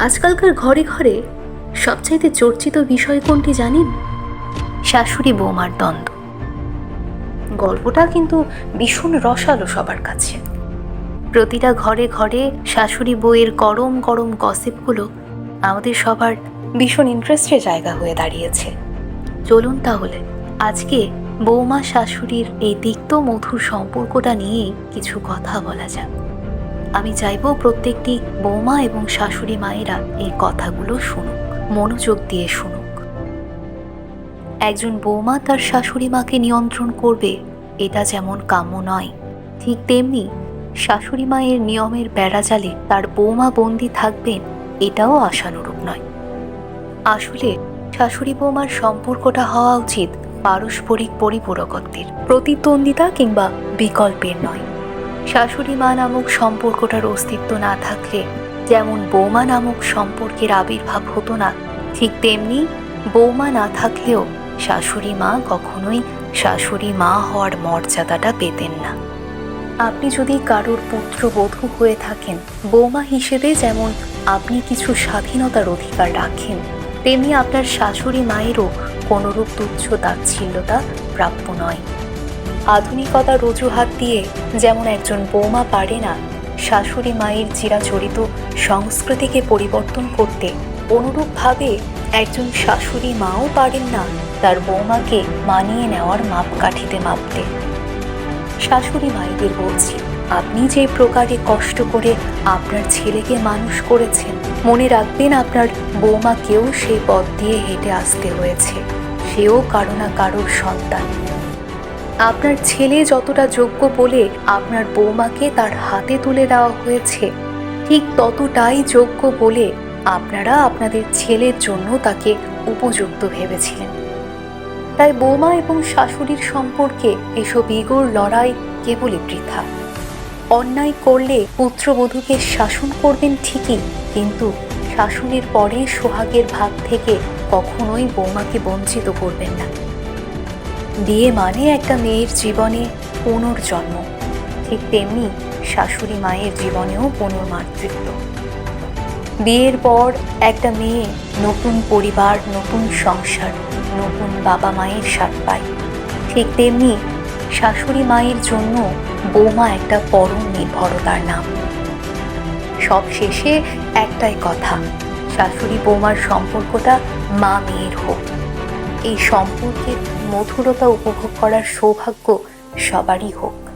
আজকালকার ঘরে ঘরে সবচাইতে চর্চিত বিষয় কোনটি জানেন? শাশুড়ি বৌমার দ্বন্দ্ব। গল্পটা কিন্তু ভীষণ রসালো সবার কাছে। প্রতিটা ঘরে ঘরে শাশুড়ি বইয়ের গরম গরম গসিপগুলো আমাদের সবার ভীষণ ইন্টারেস্টের জায়গা হয়ে দাঁড়িয়েছে। চলুন তাহলে, আজকে বৌমা শাশুড়ির এই তিক্ত মধুর সম্পর্কটা নিয়েই কিছু কথা বলা যাক। আমি চাইব প্রত্যেকটি বৌমা এবং শাশুড়ি মায়েরা এই কথাগুলো শুনুক, মনোযোগ দিয়ে শুনুক। একজন বৌমা তার শাশুড়ি মাকে নিয়ন্ত্রণ করবে, এটা যেমন কাম্য নয়। ঠিক তেমনি শাশুড়ি মায়ের নিয়মের বেড়াজালে তার বৌমা বন্দি থাকবেন, এটাও আশানুরূপ নয়। আসলে শাশুড়ি বৌমার সম্পর্কটা হওয়া উচিত পারস্পরিক পরিপূরকত্বের, প্রতিদ্বন্দ্বিতা কিংবা বিকল্পের নয়। শাশুড়ি মা নামক সম্পর্কটার অস্তিত্ব না থাকলে যেমন বৌমা নামক সম্পর্কের আবির্ভাব হতো না, ঠিক তেমনি বৌমা না থাকলেও শাশুড়ি মা কখনোই শাশুড়ি মা হওয়ার মর্যাদাটা পেতেন না। আপনি যদি কারোর পুত্রবধূ হয়ে থাকেন, বৌমা হিসেবে যেমন আপনি কিছু স্বাধীনতার অধিকার রাখেন, তেমনি আপনার শাশুড়ি মায়েরও কোনোরূপ তুচ্ছ তাচ্ছিল্যতা প্রাপ্য নয়। আধুনিকতার অজুহাত দিয়ে যেমন একজন বৌমা পারে না, শাশুড়ি মায়ের চিরাচরিত সংস্কৃতিকে পরিবর্তন করতে অনুরূপভাবে একজন শাশুড়ি মাও পারেন না, তার বৌমাকে মানিয়ে নেওয়ার মাপকাঠিতে মাপতে। শাশুড়ি মায়েদের বলছি, আপনি যে প্রকারে কষ্ট করে আপনার ছেলেকে মানুষ করেছেন, মনে রাখবেন আপনার বৌমাকেও সেই পথ দিয়ে হেঁটে আসতে হয়েছে, সেও কারও না কারোর সন্তান। আপনার ছেলে যতটা যোগ্য বলে আপনার বৌমাকে তার হাতে তুলে দেওয়া হয়েছে, ঠিক ততটাই যোগ্য বলে আপনারা আপনাদের ছেলের জন্য তাকে উপযুক্ত ভেবেছিলেন। তাই বৌমা এবং শাশুড়ির সম্পর্কে এসব ইগোর লড়াই কেবলই বৃথা। অন্যায় করলে পুত্রবধূকে শাসন করবেন ঠিকই, কিন্তু শাসনের পরে সোহাগের ভাগ থেকে কখনোই বৌমাকে বঞ্চিত করবেন না। বিয়ে মানে একটা মেয়ের জীবনে পুনর্জন্ম। ঠিক তেমনি শাশুড়ি মায়ের জীবনেও পুনর্মাতৃত্ব। বিয়ের পর একটা মেয়ে নতুন পরিবার, নতুন সংসার, নতুন বাবা মায়ের স্বাদ পায়। ঠিক তেমনি শাশুড়ি মায়ের জন্য বৌমা একটা পরম নির্ভরতার নাম। সব শেষে একটাই কথা, শাশুড়ি বৌমার সম্পর্কটা মা মেয়ের হোক। এই সম্পর্কের মধুরতা উপভোগ করার সৌভাগ্য সবারই হোক।